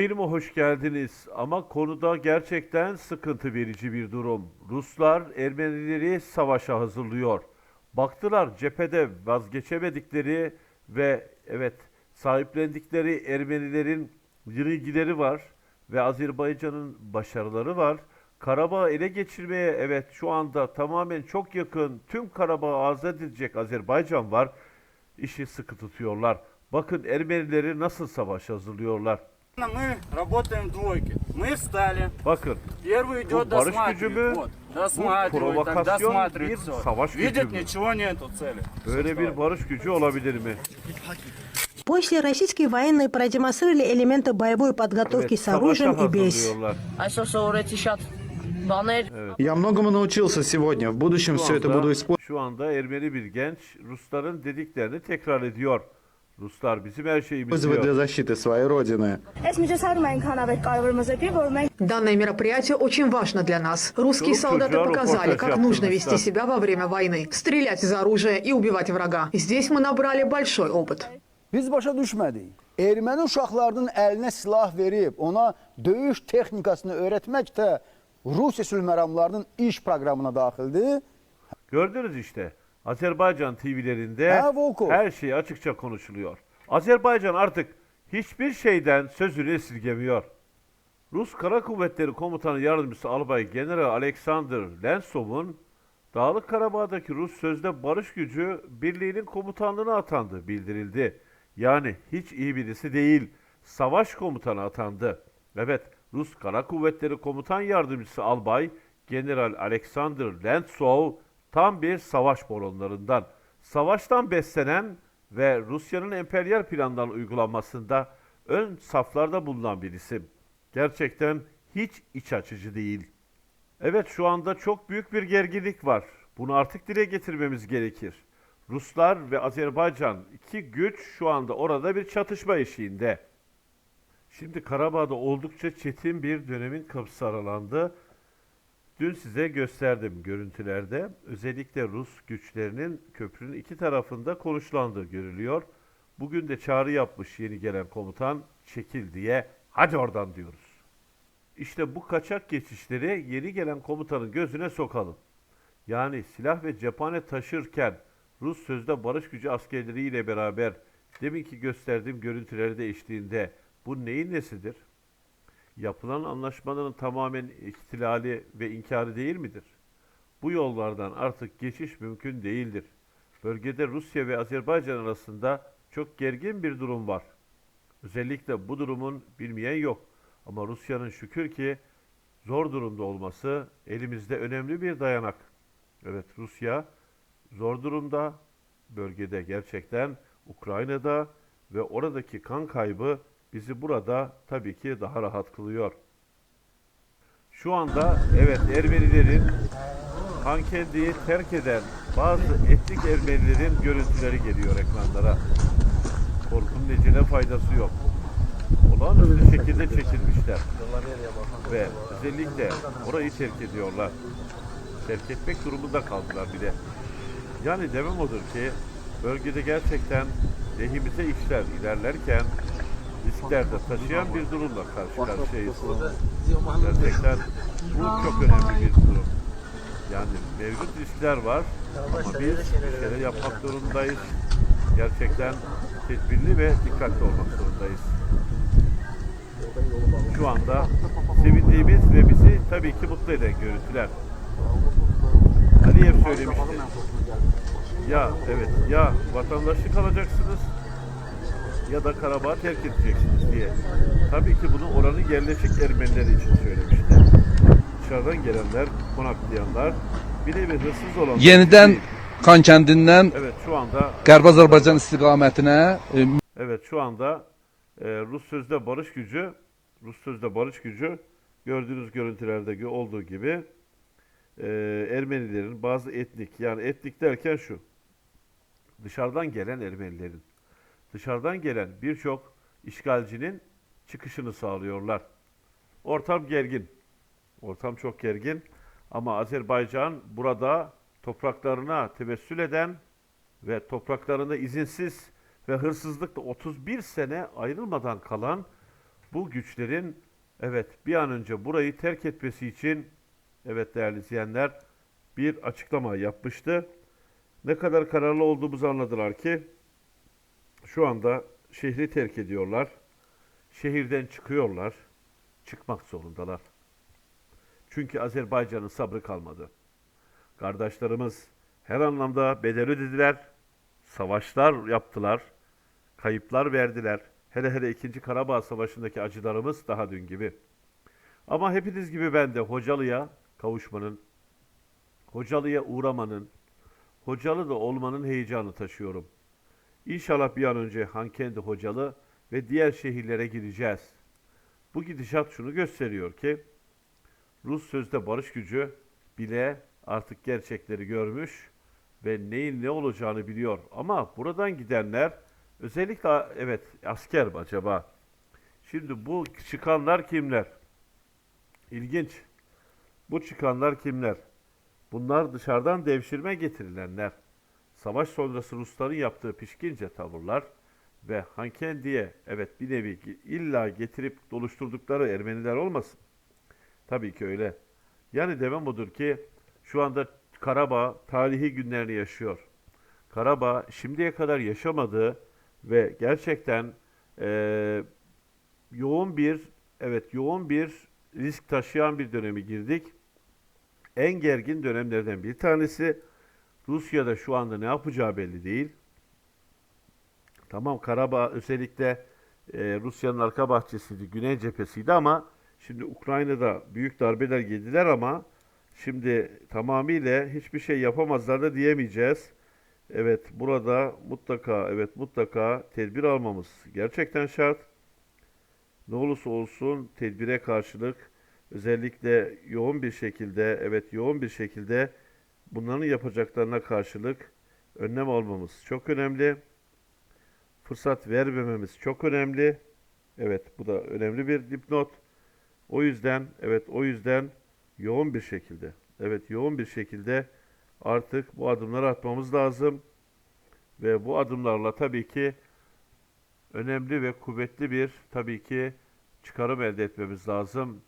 Yayınıma hoş geldiniz ama konuda gerçekten sıkıntı verici bir durum. Ruslar Ermenileri savaşa hazırlıyor. Baktılar cephede vazgeçemedikleri ve evet sahiplendikleri Ermenilerin yenilgileri var ve Azerbaycan'ın başarıları var. Karabağ ele geçirmeye evet şu anda tamamen çok yakın tüm Karabağ azat edilecek Azerbaycan var. İşi sıkı tutuyorlar. Bakın Ermenileri nasıl savaş hazırlıyorlar. Мы работаем в двойке. Мы встали. Bakın Первый идет Bu barış gücü досматривает. Так provokasyon bir Видит, mü? ничего нету цели. böyle bir barış gücü olabilir mi? После российские военные продемонстрировали элементы боевой подготовки Evet, с оружием и без. Я многому научился сегодня. В будущем все это буду использовать. Ruslar bizim her şeyimiz. Вызовы для защиты своей родины. Данное мероприятие очень важно для нас. Русские солдаты показали, как нужно вести себя во время войны. Стрелять из оружия и убивать врага. Здесь мы набрали большой опыт. Biz başa düşmədik. Erməni uşaqlarının əlinə silah verib, ona döyüş texnikasını öyrətmək də Rusiya sülhməramlarının iş proqramına daxildir. Gördünüz işte. Azerbaycan TV'lerinde Ha, Volkov. her şey açıkça konuşuluyor. Azerbaycan artık hiçbir şeyden sözünü esirgemiyor. Rus Kara Kuvvetleri Komutanı Yardımcısı Albay General Alexander Lensov'un Dağlık Karabağ'daki Rus sözde barış gücü birliğinin komutanlığına atandı bildirildi. Yani hiç iyi birisi değil, savaş komutanı atandı. Evet, Rus Kara Kuvvetleri Komutan Yardımcısı Albay General Alexander Lentsov tam bir savaş baronlarından. Savaştan beslenen ve Rusya'nın emperyal planlarının uygulanmasında ön saflarda bulunan bir isim. Gerçekten hiç iç açıcı değil. Evet şu anda çok büyük bir gerginlik var. Bunu artık dile getirmemiz gerekir. Ruslar ve Azerbaycan iki güç şu anda orada bir çatışma eşiğinde. Şimdi Karabağ'da oldukça çetin bir dönemin kapısı aralandı. Dün size gösterdim görüntülerde. Özellikle Rus güçlerinin köprünün iki tarafında konuşlandığı görülüyor. Bugün de çağrı yapmış yeni gelen komutan çekil diye hadi oradan diyoruz. İşte bu kaçak geçişleri yeni gelen komutanın gözüne sokalım. Yani silah ve cephane taşırken Rus sözde barış gücü askerleriyle beraber deminki gösterdiğim görüntülerde eşliğinde bu neyin nesidir? Yapılan anlaşmaların tamamen ihtilali ve inkarı değil midir? Bu yollardan artık geçiş mümkün değildir. Bölgede Rusya ve Azerbaycan arasında çok gergin bir durum var. Özellikle bu durumun bilmeyen yok. Ama Rusya'nın şükür ki zor durumda olması elimizde önemli bir dayanak. Evet Rusya zor durumda bölgede gerçekten Ukrayna'da ve oradaki kan kaybı bizi burada tabii ki daha rahat kılıyor. Şu anda evet Ermenilerin Hankendi'yi terk eden bazı etnik Ermenilerin görüntüleri geliyor ekranlara. Korkunun necine faydası yok. Olağanüstü şekilde çekilmişler. Ve özellikle orayı terk ediyorlar. Terk etmek durumunda kaldılar bir de. Yani demem odur ki bölgede gerçekten lehimize işler ilerlerken risklerde taşıyan bir durumla karşı karşıyayız. Gerçekten bu çok önemli bir durum. Yani mevcut riskler var ama biz bir şeyler yapmak zorundayız. Gerçekten tedbirli ve dikkatli olmak zorundayız. Şu anda sevindiğimiz ve bizi tabii ki mutlu eden görüntüler. Aliyev söylemişti. Ya evet ya vatandaşlık alacaksınız ya da Karabağ terk edeceksiniz diye. Tabii ki bunu oranın yerleşik Ermenileri için söylemişti. Dışarıdan gelenler, konaklayanlar, bir nevi hırsız olanlar. Yenidən değil. Xan kəndindən Evet şu anda Qərb Azərbaycan istiqamətinə e, Evet şu anda e, Rus sözde barış gücü Rus sözde barış gücü gördüğünüz görüntülerde gö- olduğu gibi e, Ermenilerin bazı etnik yani etnik derken şu dışarıdan gelen Ermenilerin dışarıdan gelen birçok işgalcinin çıkışını sağlıyorlar. Ortam gergin. Ortam çok gergin ama Azerbaycan burada topraklarına temessül eden ve topraklarında izinsiz ve hırsızlıkla 31 sene ayrılmadan kalan bu güçlerin evet bir an önce burayı terk etmesi için evet değerli izleyenler bir açıklama yapmıştı. Ne kadar kararlı olduğumuzu anladılar ki şu anda şehri terk ediyorlar. Şehirden çıkıyorlar. Çıkmak zorundalar. Çünkü Azerbaycan'ın sabrı kalmadı. Kardeşlerimiz her anlamda bedel ödediler. Savaşlar yaptılar. Kayıplar verdiler. Hele hele 2. Karabağ Savaşı'ndaki acılarımız daha dün gibi. Ama hepiniz gibi ben de Hocalı'ya kavuşmanın, Hocalı'ya uğramanın, Hocalı da olmanın heyecanı taşıyorum. İnşallah bir an önce Hankendi Hocalı ve diğer şehirlere gideceğiz. Bu gidişat şunu gösteriyor ki Rus sözde barış gücü bile artık gerçekleri görmüş ve neyin ne olacağını biliyor. Ama buradan gidenler özellikle evet asker mi acaba? Şimdi bu çıkanlar kimler? İlginç. Bu çıkanlar kimler? Bunlar dışarıdan devşirme getirilenler. Savaş sonrası Rusların yaptığı pişkince tavırlar ve Hankendi'ye evet bir nevi illa getirip doluşturdukları Ermeniler olmasın. Tabii ki öyle. Yani demem odur ki şu anda Karabağ tarihi günlerini yaşıyor. Karabağ şimdiye kadar yaşamadığı ve gerçekten eee, yoğun bir evet yoğun bir risk taşıyan bir dönemi girdik. En gergin dönemlerden bir tanesi. Rusya'da şu anda ne yapacağı belli değil. Tamam Karabağ özellikle e, Rusya'nın arka bahçesiydi, güney cephesiydi ama şimdi Ukrayna'da büyük darbeler yediler ama şimdi tamamıyla hiçbir şey yapamazlar da diyemeyeceğiz. Evet burada mutlaka evet mutlaka tedbir almamız gerçekten şart. Ne olursa olsun tedbire karşılık özellikle yoğun bir şekilde evet yoğun bir şekilde bunların yapacaklarına karşılık önlem almamız çok önemli. Fırsat vermememiz çok önemli. Evet bu da önemli bir dipnot. O yüzden evet o yüzden yoğun bir şekilde evet yoğun bir şekilde artık bu adımları atmamız lazım. Ve bu adımlarla tabii ki önemli ve kuvvetli bir tabii ki çıkarım elde etmemiz lazım.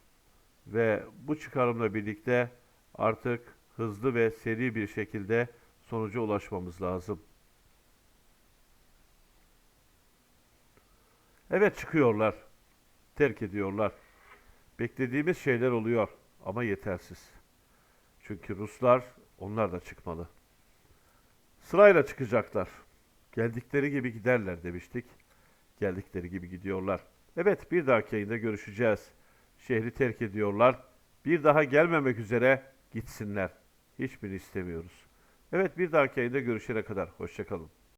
Ve bu çıkarımla birlikte artık hızlı ve seri bir şekilde sonuca ulaşmamız lazım. Evet çıkıyorlar. Terk ediyorlar. Beklediğimiz şeyler oluyor ama yetersiz. Çünkü Ruslar onlar da çıkmalı. Sırayla çıkacaklar. Geldikleri gibi giderler demiştik. Geldikleri gibi gidiyorlar. Evet bir dahaki yayında görüşeceğiz. Şehri terk ediyorlar. Bir daha gelmemek üzere gitsinler. Hiçbirini istemiyoruz. Evet bir dahaki yayında görüşene kadar. Hoşçakalın.